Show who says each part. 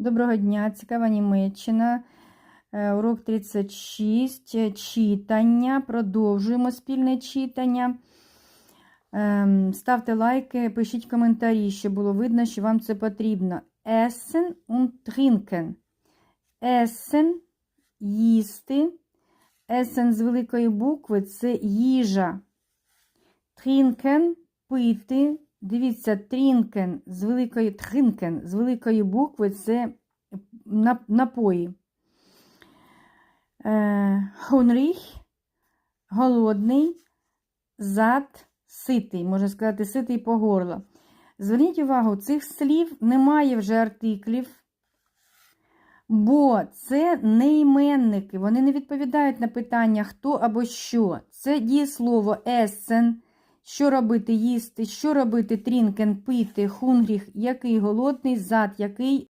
Speaker 1: Доброго дня, цікава Німеччина. Е, Урок 36. е, Читання. Продовжуємо спільне читання. Ем, Ставте лайки, пишіть коментарі, щоб було видно, що вам це потрібно. Essen und trinken. Essen – їсти. Essen з великої букви це їжа. Trinken – пити. Дивіться, трінкен з великої тринкен з великої букви це напої. Е, Хунріх голодний, зад ситий, можна сказати, ситий по горло. Зверніть увагу, цих слів немає вже артиклів, бо це не іменники, вони не відповідають на питання хто або що. Це дієслово есен. Що робити їсти, що робити трінкен, пити, хунгріх, який голодний, зад, який